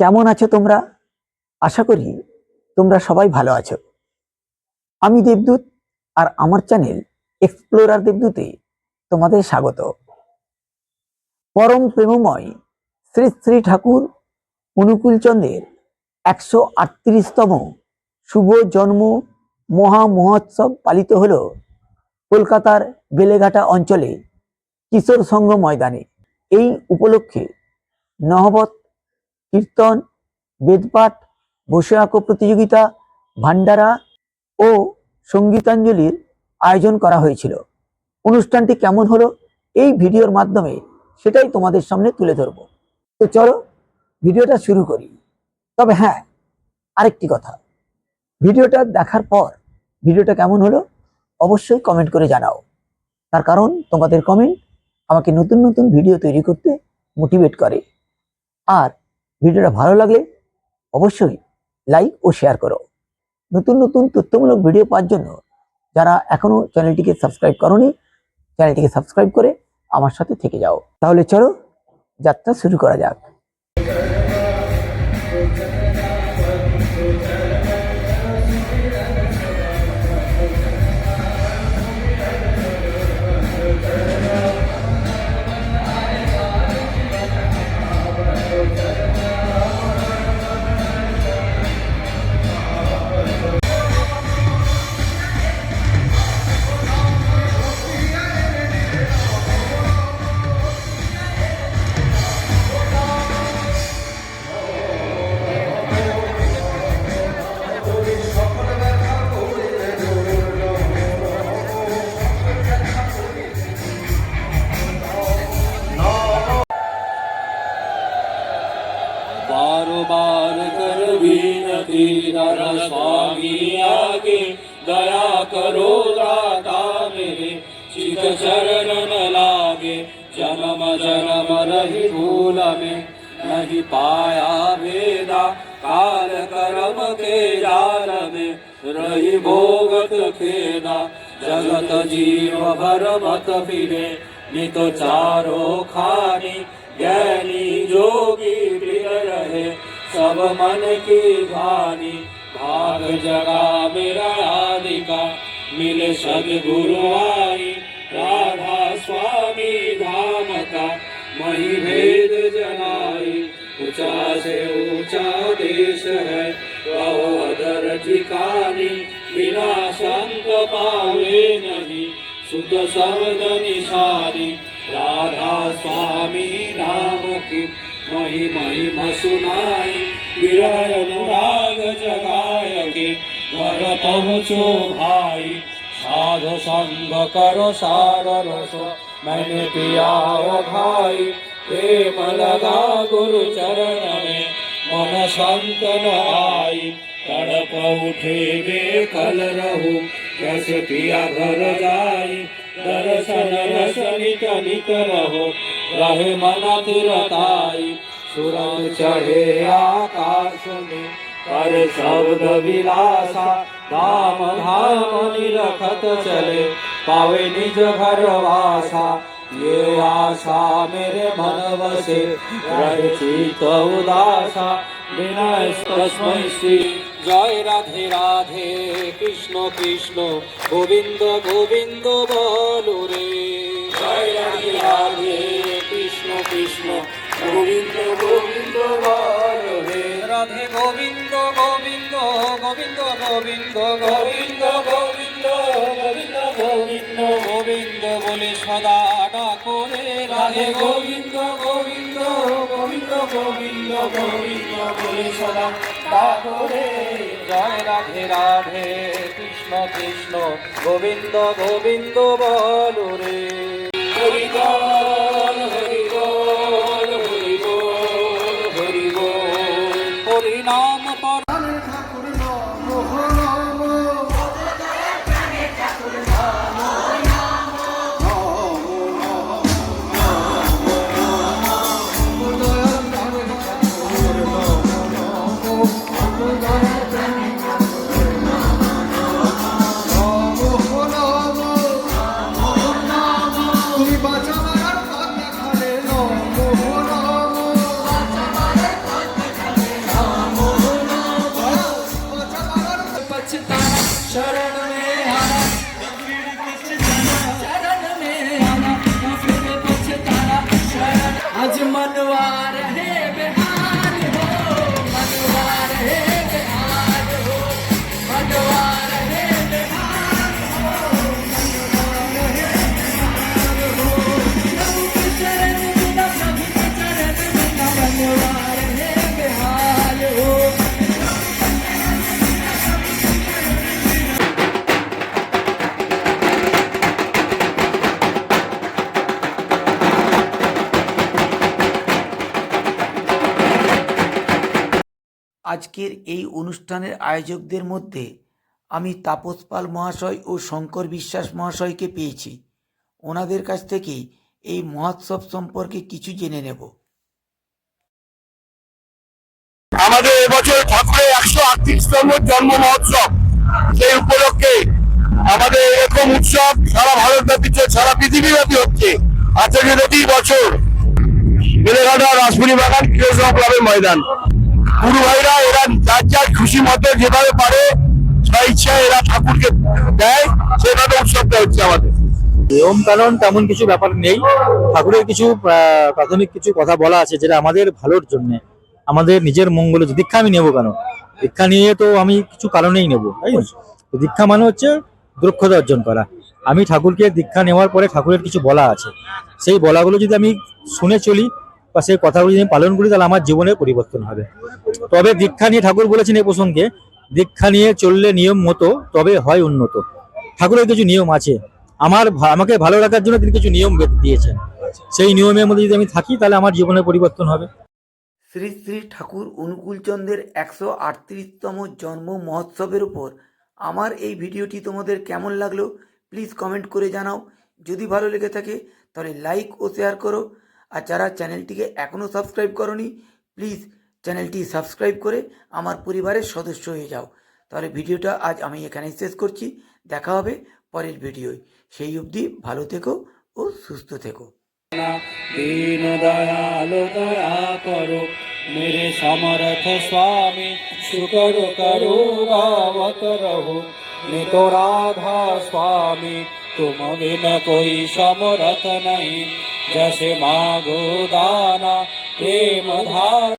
কেমন আছো তোমরা? আশা করি তোমরা সবাই ভালো আছো। আমি দেবদূত আর আমার চ্যানেল এক্সপ্লোরার দেবদূতে তোমাদের স্বাগত। পরম প্রেমময় শ্রী শ্রী ঠাকুর অনুকূল চন্দ্রের একশো আটত্রিশতম শুভ জন্ম মহা মহোৎসব পালিত হলো কলকাতার বেলেঘাটা অঞ্চলে কিশোর সংঘ ময়দানে। এই উপলক্ষে নহবত কীর্তন, বেদপাঠ, বসে প্রতিযোগিতা ভান্ডারা ও সঙ্গীতাঞ্জলির আয়োজন করা হয়েছিল। অনুষ্ঠানটি কেমন হলো এই ভিডিওর মাধ্যমে সেটাই তোমাদের সামনে তুলে ধরব। তো চলো ভিডিওটা শুরু করি। তবে হ্যাঁ আরেকটি কথা। ভিডিওটা দেখার পর ভিডিওটা কেমন হলো অবশ্যই কমেন্ট করে জানাও। তার কারণ তোমাদের কমেন্ট আমাকে নতুন নতুন ভিডিও তৈরি করতে মোটিভেট করে। আর ভিডিওটা ভালো লাগলে অবশ্যই লাইক ও শেয়ার করো। নতুন নতুন তথ্যমূলক ভিডিও পাওয়ার জন্য যারা এখনও চ্যানেলটিকে সাবস্ক্রাইব করনি চ্যানেলটিকে সাবস্ক্রাইব করে আমার সাথে থেকে যাও। তাহলে চলো যাত্রা শুরু করা যাক। नर स्वामी आगे दया करो दाता मेरे, चित चरण लागे, जन्म जन्म रही भूल में। नहीं पाया वेदा काल कर्म के जाल में, रही भोगत खेदा जगत जीव भर मत फिरे। नित चारो खानी ज्ञानी जोगी रहे। सब मन की भानी, भाग जगा मेरा आदिका मिले सदगुरु आई, राधा स्वामी धाम का मही भेद जनाई, ऊँचा से ऊँचा देश है अदर ठिकानी, बिना संत पावे नहीं, शुद्ध शब्द निशानी, राधा स्वामी नाम की मही महिमा सुनाई विरह अनुराग जगाय के घर पहुँचो भाई। साधु संग करो सागर सो मैंने पिया ओ भाई। प्रेम लगा गुरु चरण में मन संत न आई। तड़प उठे बेकल रहू, कैसे पिया घर जाई। दर्शन रसनिक निक रहो रहे मन तिरताई सुरंग चढ़े आकाश में कर शब्द विलासा धाम धाम निरखत चले पावे निज घर वासा ये आशा मेरे मन बसे रहे चित उदासा विनय तस्मै श्री জয় রাধে রাধে কৃষ্ণ কৃষ্ণ গোবিন্দ গোবিন্দ বলো কৃষ্ণ গোবিন্দ গোবিন্দ বলো রে রাধে গোবিন্দ গোবিন্দ গোবিন্দ গোবিন্দ গোবিন্দ গোবিন্দ গোবিন্দ গোবিন্দ গোবিন্দ বলে সদা ডাকো রে রাধে গোবিন্দ গোবিন্দ গোবিন্দ গোবিন্দ গোবিন্দ বলে সদা ডাকো রে জয় রাধে রাধে কৃষ্ণ কৃষ্ণ গোবিন্দ গোবিন্দ বলো রে হরি ಶರಣ আজকের এই অনুষ্ঠানের আয়োজকদের মধ্যে আমি তাপস পাল মহাশয় ও শঙ্কর বিশ্বাস মহাশয়কে পেয়েছি। ওনাদের কাছ থেকেই এই মহোৎসব সম্পর্কে কিছু জেনে নেব। আমাদের এবছর ঠাকুরের একশো আটত্রিশতম জন্ম মহোৎসব। সেই উপলক্ষে আমাদের এরকম উৎসব সারা ভারতব্যাপী সারা পৃথিবীব্যাপী হচ্ছে। আজকে প্রতি বছর বেলেঘাটা রাসপুরি বাগান কৃষ্ণ ক্লাবের ময়দান। গুরু ভাইরা এরা যার যার খুশি মতো যেভাবে পারে স্ব ইচ্ছায় এরা ঠাকুরকে দেয়, সেভাবে উৎসবটা হচ্ছে আমাদের। নিয়ম কানুন তেমন কিছু ব্যাপার নেই। ঠাকুরের কিছু প্রাথমিক কিছু কথা বলা আছে যেটা আমাদের ভালোর জন্য। আমাদের নিজের মঙ্গলের জন্য। দীক্ষা আমি নেব কেন? দীক্ষা নিয়ে তো আমি কিছু কারণেই নেব, তাই দীক্ষা মানে হচ্ছে দক্ষতা অর্জন করা। আমি ঠাকুরকে দীক্ষা নেওয়ার পরে ঠাকুরের কিছু বলা আছে। সেই বলাগুলো যদি আমি শুনে চলি বা সেই কথাগুলি যদি পালন করি, তাহলে আমার জীবনের পরিবর্তন হবে। তবে দীক্ষা নিয়ে ঠাকুর বলেছেন এই প্রসঙ্গে, দীক্ষা নিয়ে চললে নিয়ম মতো, তবে হয় উন্নত। ঠাকুরের কিছু নিয়ম আছে। আমার আমাকে ভালো রাখার জন্য তিনি কিছু নিয়ম দিয়েছেন। সেই নিয়মের মধ্যে যদি আমি থাকি, তাহলে আমার জীবনের পরিবর্তন হবে। শ্রী শ্রী ঠাকুর অনুকূলচন্দ্রের একশো আটত্রিশতম জন্ম মহোৎসবের উপর আমার এই ভিডিওটি তোমাদের কেমন লাগল প্লিজ কমেন্ট করে জানাও। যদি ভালো লেগে থাকে, তাহলে লাইক ও শেয়ার করো। আর যারা চ্যানেলটিকে এখনও সাবস্ক্রাইব করনি প্লিজ চ্যানেলটি সাবস্ক্রাইব করে আমার পরিবারের সদস্য হয়ে যাও। তাহলে ভিডিওটা আজ আমি এখানেই শেষ করছি। দেখা হবে পরের ভিডিওয়। সেই অবধি ভালো থেকো ও সুস্থ থেকো। দীন দয়ালো দয়া করো, মেরে সমরথ স্বামী শুকর করো রহো। নিত রাধা স্বামী, তুম বিন কই সমরথ নাই। जैसे मागो दाना प्रेम धार।